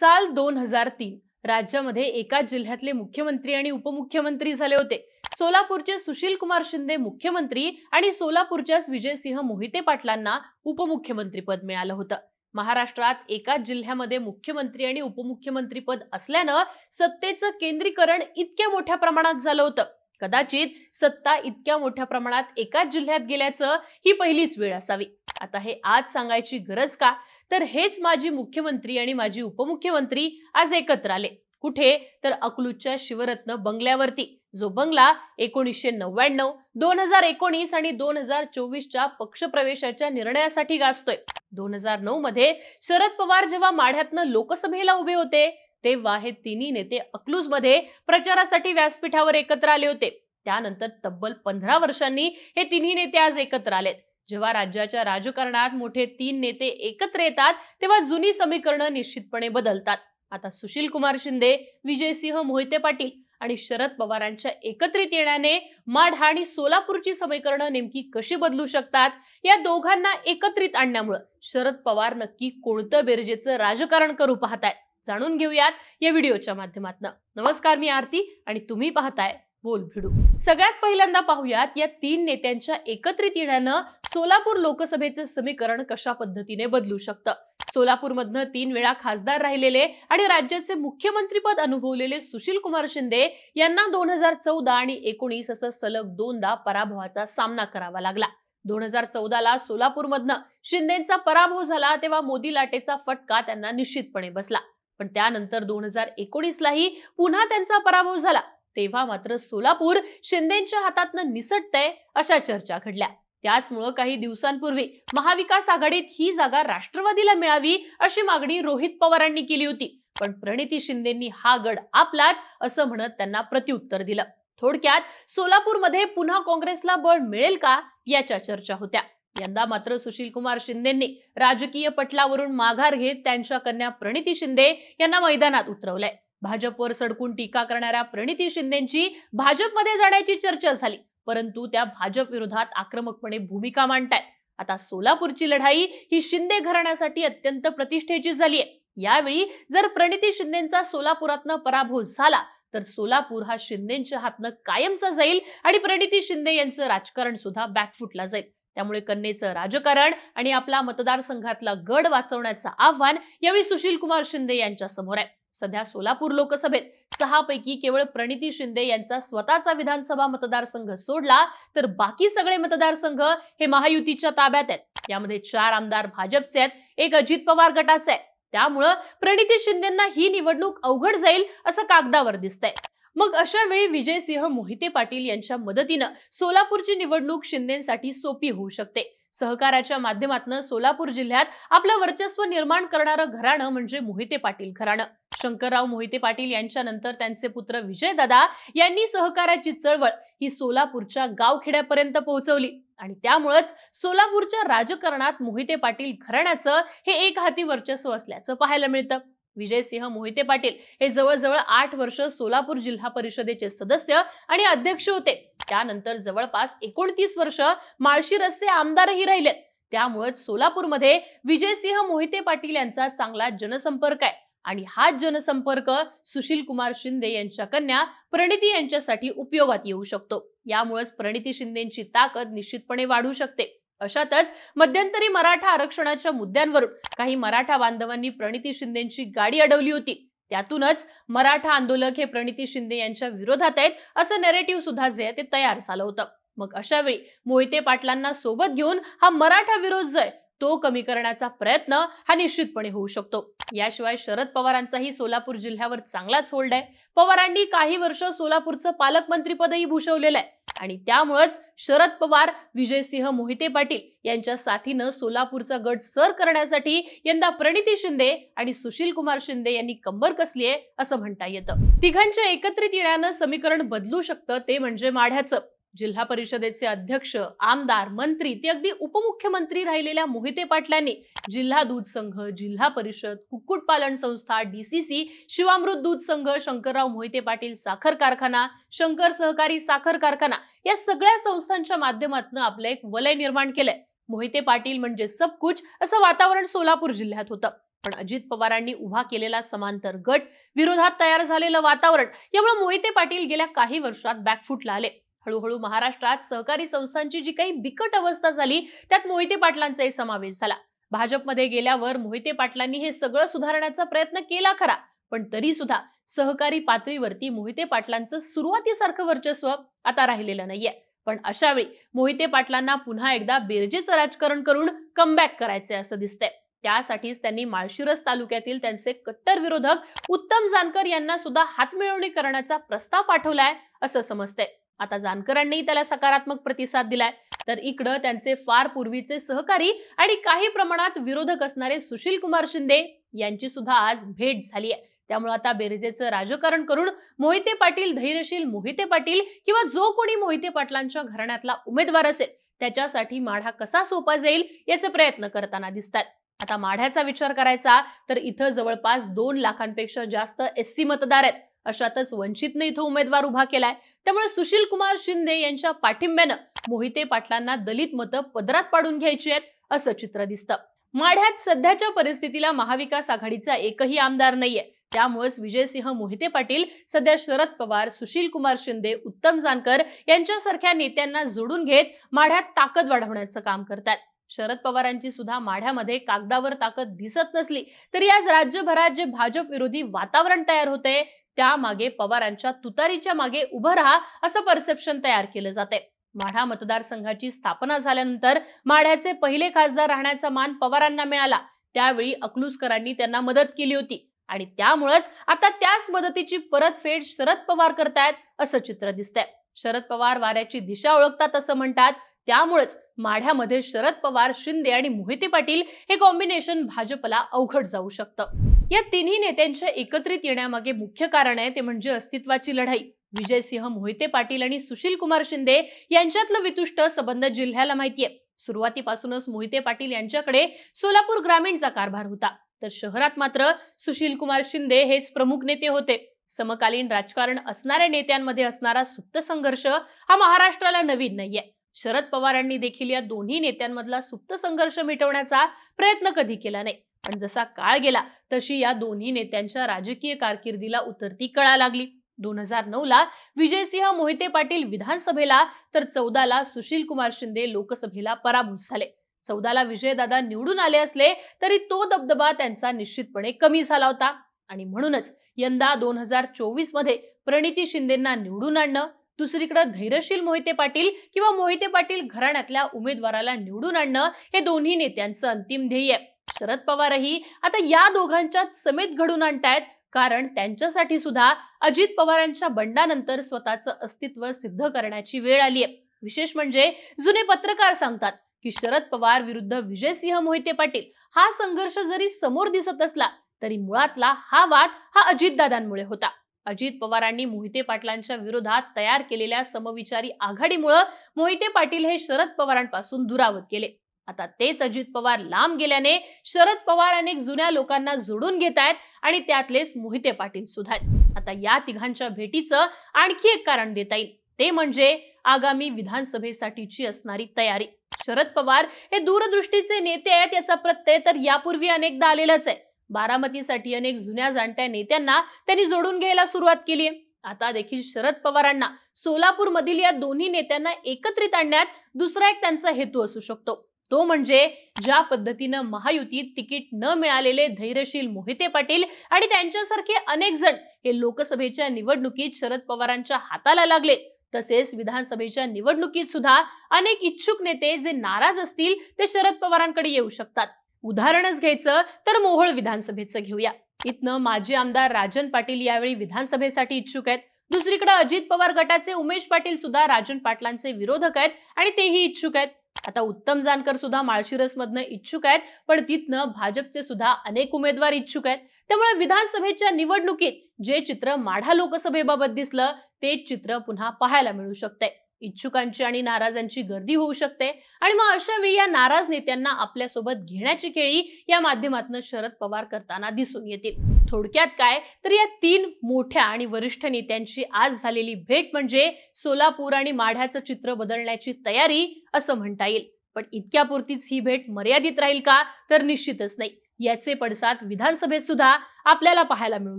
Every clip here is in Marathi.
साल दोन हजार तीन राज्यामध्ये एकाच जिल्ह्यातले मुख्यमंत्री आणि उपमुख्यमंत्री झाले होते. सोलापूरचे सुशील कुमार शिंदे मुख्यमंत्री आणि सोलापूरच्याच विजयसिंह मोहिते पाटलांना उपमुख्यमंत्री पद मिळालं होतं. महाराष्ट्रात एकाच जिल्ह्यामध्ये मुख्यमंत्री आणि उपमुख्यमंत्री पद असल्यानं सत्तेचं केंद्रीकरण इतक्या मोठ्या प्रमाणात झालं होतं. कदाचित सत्ता इतक्या मोठ्या प्रमाणात एकाच जिल्ह्यात गेल्याचं ही पहिलीच वेळ असावी. आता हे आज सांगायची गरज का? तर हेच माजी मुख्यमंत्री आणि माजी उपमुख्यमंत्री आज एकत्र आले. कुठे? तर अकलूजच्या शिवरत्न बंगल्यावरती. जो बंगला एकोणीसशे नव्याण्णव दोन हजार एकोणीस आणि दोन हजार चोवीसच्या पक्षप्रवेशाच्या निर्णयासाठी गाजतोय. दोन हजार नऊ मध्ये शरद पवार जेव्हा माढ्यातनं लोकसभेला उभे होते तेव्हा हे तिन्ही नेते अक्लूजमध्ये प्रचारासाठी व्यासपीठावर एकत्र आले होते. त्यानंतर तब्बल पंधरा वर्षांनी हे तिन्ही नेते आज एकत्र आलेत. जेव्हा राज्याच्या राजकारणात मोठे तीन नेते एकत्र येतात तेव्हा जुनी समीकरणं निश्चितपणे बदलतात. आता सुशील कुमार शिंदे विजयसिंह मोहिते पाटील आणि शरद पवारांच्या एकत्रित येण्याने माढा आणि सोलापूरची समीकरणं नेमकी कशी बदलू शकतात या दोघांना एकत्रित आणण्यामुळं शरद पवार नक्की कोणतं बेरजेचं राजकारण करू पाहताय जाणून घेऊयात या व्हिडिओच्या माध्यमातून. नमस्कार मी आरती आणि तुम्ही पाहताय बोल भिडू. सगळ्यात पहिल्यांदा पाहूयात या तीन नेत्यांच्या एकत्रित येण्यानं सोलापूर लोकसभेचं समीकरण कशा पद्धतीने बदलू शकतं? सोलापूरमधनं तीन वेळा खासदार राहिलेले आणि राज्याचे मुख्यमंत्रीपद अनुभवलेले सुशील कुमार शिंदे यांना दोन हजार चौदा आणि एकोणीस असं सलग दोनदा पराभवाचा सामना करावा लागला. दोन हजार चौदाला सोलापूरमधनं शिंदेचा पराभव झाला तेव्हा मोदी लाटेचा फटका त्यांना निश्चितपणे बसला. पण त्यानंतर दोन हजार एकोणीसलाही पुन्हा त्यांचा पराभव झाला. तेव्हा मात्र सोलापूर शिंदेच्या हातातनं निसटतंय अशा चर्चा घडल्या. त्याचमुळं काही दिवसांपूर्वी महाविकास आघाडीत ही जागा राष्ट्रवादीला मिळावी अशी मागणी रोहित पवारांनी केली होती. पण प्रणिती शिंदेंनी हा गड आपलाच असं म्हणत त्यांना प्रत्युत्तर दिलं. थोडक्यात सोलापूरमध्ये पुन्हा काँग्रेसला बळ मिळेल का याच्या चर्चा होत्या. यंदा मात्र सुशील कुमार शिंदेंनी राजकीय पटलावरून माघार घेत त्यांच्या कन्या प्रणिती शिंदे यांना मैदानात उतरवलंय. भाजपवर सडकून टीका करणाऱ्या प्रणिती शिंदेची भाजपमध्ये जाण्याची चर्चा झाली परंतु त्या भाजप विरोधात आक्रमकपणे भूमिका मांडतायत. आता सोलापूरची लढाई ही शिंदे घराण्यासाठी अत्यंत प्रतिष्ठेची झाली आहे यावेळी जर प्रणिती शिंदेचा सोलापुरातनं पराभव झाला तर सोलापूर हा शिंदेच्या हातनं कायमचा जाईल आणि प्रणिती शिंदे यांचं राजकारण सुद्धा बॅकफुटला जाईल. त्यामुळे कन्नेचं राजकारण आणि आपला मतदारसंघातला गड वाचवण्याचं आव्हान यावेळी सुशील कुमार शिंदे यांच्या समोर आहे. सध्या सोलापूर लोकसभेत सहापैकी केवळ प्रणिती शिंदे यांचा स्वतःचा विधानसभा मतदारसंघ सोडला तर बाकी सगळे मतदारसंघ हे महायुतीच्या ताब्यात आहेत. यामध्ये चार आमदार भाजपचे आहेत एक अजित पवार गटाचे आहे त्यामुळं प्रणिती शिंदेना ही निवडणूक अवघड जाईल असं कागदावर दिसतंय. मग अशा वेळी विजयसिंह मोहिते पाटील यांच्या मदतीनं सोलापूरची निवडणूक शिंदेसाठी सोपी होऊ शकते. सहकाराच्या माध्यमातून सोलापूर जिल्ह्यात आपलं वर्चस्व निर्माण करणारं घराणं म्हणजे मोहिते पाटील घराणं. शंकरराव मोहिते पाटील यांच्यानंतर त्यांचे पुत्र विजयदादा यांनी सहकाराची चळवळ ही सोलापूरच्या गावखेड्यापर्यंत पोहोचवली. आणि त्यामुळेच सोलापूरच्या राजकारणात मोहिते पाटील घराण्याचं हे एक हाती वर्चस्व असल्याचं पाहायला मिळतं. विजयसिंह मोहिते पाटील हे जवळजवळ आठ वर्ष सोलापूर जिल्हा परिषदेचे सदस्य आणि अध्यक्ष होते. त्यानंतर जवळपास एकोणतीस वर्ष माळशिरसचे आमदारही राहिलेत. त्यामुळेच सोलापूरमध्ये विजयसिंह मोहिते पाटील यांचा चांगला जनसंपर्क आहे. आणि हा जनसंपर्क सुशील कुमार शिंदे यांच्या कन्या प्रणिती यांच्यासाठी उपयोगात येऊ शकतो. यामुळेच प्रणिती शिंदेची ताकद निश्चितपणे वाढू शकते. अशातच मध्यंतरी मराठा आरक्षणाच्या मुद्द्यांवरून काही मराठा बांधवांनी प्रणिती शिंदेची गाडी अडवली होती. त्यातूनच मराठा आंदोलक हे प्रणिती शिंदे यांच्या विरोधात आहेत असं नेरेटिव्ह सुद्धा जे आहे ते तयार झालं होतं. मग अशा वेळी मोहिते पाटलांना सोबत घेऊन हा मराठा विरोध जो आहे तो कमी करण्याचा प्रयत्न हा निश्चितपणे होऊ शकतो. याशिवाय शरद पवारांचाही सोलापूर जिल्ह्यावर चांगलाच होल्ड आहे. पवारांनी काही वर्ष सोलापूरचं पालकमंत्रीपदही भूषवलेलं आहे. आणि त्यामुळेच शरद पवार विजयसिंह मोहिते पाटील यांच्या साथीनं सोलापूरचा गड सर करण्यासाठी यंदा प्रणिती शिंदे आणि सुशील कुमार शिंदे यांनी कंबर कसली आहे असं म्हणता येतं. तिघांच्या एकत्रित येण्यानं समीकरण बदलू शकतं ते म्हणजे माढ्याचं. जिल्हा परिषदेचे अध्यक्ष आमदार मंत्री ते अगदी उपमुख्यमंत्री राहिलेल्या मोहिते पाटलांनी जिल्हा दूध संघ जिल्हा परिषद कुक्कुटपालन संस्था डीसीसी शिवामृत दूध संघ शंकरराव मोहिते पाटील साखर कारखाना शंकर सहकारी साखर कारखाना या सगळ्या संस्थांच्या माध्यमातून आपलं एक वलय निर्माण केलंय. मोहिते पाटील म्हणजे सबकुच असं वातावरण सोलापूर जिल्ह्यात होतं. पण अजित पवारांनी उभा केलेला समांतर गट विरोधात तयार झालेलं वातावरण यामुळे मोहिते पाटील गेल्या काही वर्षात बॅकफुटला आले. हळूहळू महाराष्ट्रात सहकारी संस्थांची जी काही बिकट अवस्था झाली त्यात मोहिते पाटलांचाही समावेश झाला. भाजपमध्ये गेल्यावर मोहिते पाटलांनी हे सगळं सुधारण्याचा प्रयत्न केला खरा पण तरी सुद्धा सहकारी पातळीवरती मोहिते पाटलांचं सुरुवातीसारखं वर्चस्व आता राहिलेलं नाहीये. पण अशावेळी मोहिते पाटलांना पुन्हा एकदा बेरजेचं राजकारण करून कमबॅक करायचे असं दिसतंय. त्यासाठीच त्यांनी माळशिरस तालुक्यातील त्यांचे कट्टर विरोधक उत्तम जानकर यांना सुद्धा हातमिळवणी करण्याचा प्रस्ताव पाठवलाय असं समजतंय. आता जानकरांनी त्याला सकारात्मक प्रतिसाद दिलाय. तर इकडं त्यांचे फार पूर्वीचे सहकारी आणि काही प्रमाणात विरोधक असणारे सुशील कुमार शिंदे यांची सुद्धा आज भेट झाली आहे. त्यामुळे आता बेरजेचं राजकारण करून मोहिते पाटील धैर्यशील मोहिते पाटील किंवा जो कोणी मोहिते पाटलांच्या घराण्यातला उमेदवार असेल त्याच्यासाठी माढा कसा सोपा जाईल याचे प्रयत्न करताना दिसतात आता माढ्याचा विचार करायचा तर इथं जवळपास दोन लाखांपेक्षा जास्त एस मतदार आहेत. अशातच वंचितनं इथं उमेदवार उभा केलाय. त्यामुळे सुशील कुमार शिंदे यांच्या पाठिंब्यानं मोहिते पाटलांना दलित मतं पदरात पाडून घ्यायची आहेत असं चित्र दिसतं. माढ्यात सध्याच्या परिस्थितीला महाविकास आघाडीचा एकही आमदार नाहीये. त्यामुळेच विजयसिंह मोहिते पाटील सध्या शरद पवार सुशील कुमार शिंदे उत्तम जानकर यांच्यासारख्या नेत्यांना जोडून घेत माढ्यात ताकद वाढवण्याचं काम करतात शरद पवारांची सुद्धा माढ्यामध्ये कागदावर ताकद दिसत नसली तरी आज राज्यभरात जे भाजप विरोधी वातावरण तयार होते त्यामागे पवारांच्या तुतारीच्या मागे उभं राहा असं परसेप्शन तयार केलं जाते माढा मतदारसंघाची स्थापना झाल्यानंतर माढ्याचे पहिले खासदार राहण्याचा मान पवारांना मिळाला. त्यावेळी अकलूसकरांनी त्यांना मदत केली होती. आणि त्यामुळेच आता त्याच मदतीची परतफेड शरद पवार करतायत असं चित्र दिसतंय. शरद पवार वाऱ्याची दिशा ओळखतात असं म्हणतात. त्यामुळेच माढ्यामध्ये शरद पवार शिंदे आणि मोहिते पाटील हे कॉम्बिनेशन भाजपला अवघड जाऊ शकतं. या तिन्ही नेत्यांच्या एकत्रित येण्यामागे मुख्य कारण आहे ते म्हणजे अस्तित्वाची लढाई. विजयसिंह मोहिते पाटील आणि सुशील कुमार शिंदे यांच्यातलं वितुष्ट संबंध जिल्ह्याला माहितीये. सुरुवातीपासूनच मोहिते पाटील यांच्याकडे सोलापूर ग्रामीणचा कारभार होता. तर शहरात मात्र सुशील कुमार शिंदे हेच प्रमुख नेते होते. समकालीन राजकारण असणाऱ्या नेत्यांमध्ये असणारा सुप्त संघर्ष हा महाराष्ट्राला नवीन नाहीये. शरद पवारांनी देखील या दोन्ही नेत्यांमधला सुप्त संघर्ष मिटवण्याचा प्रयत्न कधी केला नाही. पण जसा काळ गेला तशी या दोन्ही नेत्यांच्या राजकीय कारकिर्दीला उतरती कळा लागली. दोन हजार नऊ ला विजयसिंह मोहिते पाटील विधानसभेला तर चौदाला सुशील कुमार शिंदे लोकसभेला पराभूत झाले. चौदाला विजयदादा निवडून आले असले तरी तो दबदबा त्यांचा निश्चितपणे कमी झाला होता. आणि म्हणूनच यंदा दोन हजार चोवीसमध्ये प्रणिती शिंदेना निवडून आणणं दुसरीकडे धैर्यशील मोहिते पाटील किंवा मोहिते पाटील घराण्यातल्या उमेदवाराला निवडून आणणं हे दोन्ही नेत्यांचं अंतिम ध्येय. आहे शरद पवारही आता या दोघांच्यात समेत घडून आणतायत. कारण त्यांच्यासाठी सुद्धा अजित पवारांच्या बंडानंतर स्वतःचं अस्तित्व सिद्ध करण्याची वेळ आली आहे. विशेष म्हणजे जुने पत्रकार सांगतात की शरद पवार विरुद्ध विजयसिंह मोहिते पाटील हा संघर्ष जरी समोर दिसत असला तरी मुळातला हा वाद हा अजितदादांमुळे होता. अजित पवारांनी मोहिते पाटलांच्या विरोधात तयार केलेल्या समविचारी आघाडीमुळे मोहिते पाटील हे शरद पवारांपासून दुरावत गेले. आता तेच अजित पवार लांब गेल्याने शरद पवार अनेक जुन्या लोकांना जोडून घेत आहेत आणि त्यातलेच मोहिते पाटील सुद्धा आहेत. आता या तिघांच्या भेटीचं आणखी एक कारण देता येईल. ते म्हणजे आगामी विधानसभेसाठीची असणारी तयारी. शरद पवार हे दूरदृष्टीचे नेते आहेत याचा प्रत्यय तर यापूर्वी अनेकदा आलेलाच आहे. बारामतीसाठी अनेक जुन्या जाणत्या नेत्यांना त्यांनी जोडून घ्यायला सुरुवात केली आहे. आता देखील शरद पवारांना सोलापूर मधील या दोन्ही नेत्यांना एकत्रित आणण्यात दुसरा एक त्यांचा हेतू असू शकतो. तो म्हणजे ज्या पद्धतीनं महायुतीत तिकीट न मिळालेले धैर्यशील मोहिते पाटील आणि त्यांच्यासारखे अनेक जण हे लोकसभेच्या निवडणुकीत शरद पवारांच्या हाताला लागले. तसेच विधानसभेच्या निवडणुकीत सुद्धा अनेक इच्छुक नेते जे नाराज असतील ते शरद पवारांकडे येऊ शकतात. उदाहरणच घ्यायचं तर मोहोळ विधानसभेचं घेऊया. इथनं माजी आमदार राजन पाटील यावेळी विधानसभेसाठी इच्छुक आहेत. दुसरीकडे अजित पवार गटाचे उमेश पाटील सुद्धा राजन पाटलांचे विरोधक आहेत आणि तेही इच्छुक आहेत. आता उत्तम जानकर सुद्धा माळशिरस मधनं इच्छुक आहेत पण तिथनं भाजपचे सुद्धा अनेक उमेदवार इच्छुक आहेत. त्यामुळे विधानसभेच्या निवडणुकीत जे चित्र माढा लोकसभेबाबत दिसलं ते चित्र पुन्हा पाहायला मिळू शकतंय. इच्छुकांची आणि नाराजांची गर्दी होऊ शकते. आणि मग अशा वेळी या नाराज नेत्यांना आपल्यासोबत घेण्याची केळी या माध्यमातून शरद पवार करताना दिसून येतील. थोडक्यात काय? तर या तीन मोठ्या आणि वरिष्ठ नेत्यांची आज झालेली भेट म्हणजे सोलापूर आणि माढ्याचं चित्र बदलण्याची तयारी असं म्हणता येईल. पण इतक्यापुरतीच ही भेट मर्यादित राहील का? तर निश्चितच नाही. याचे पडसाद विधानसभेत सुद्धा आपल्याला पाहायला मिळू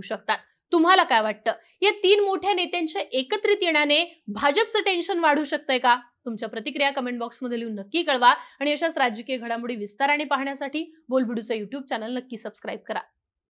शकतात. तुम्हाला काय वाटतं? या तीन मोठ्या नेत्यांच्या एकत्रित येण्याने भाजपचं टेन्शन वाढू शकतंय का? तुमच्या प्रतिक्रिया कमेंट बॉक्समध्ये लिहून नक्की कळवा. आणि अशाच राजकीय घडामोडी विस्ताराने पाहण्यासाठी बोलबिडूचं युट्यूब चॅनल नक्की सबस्क्राईब करा.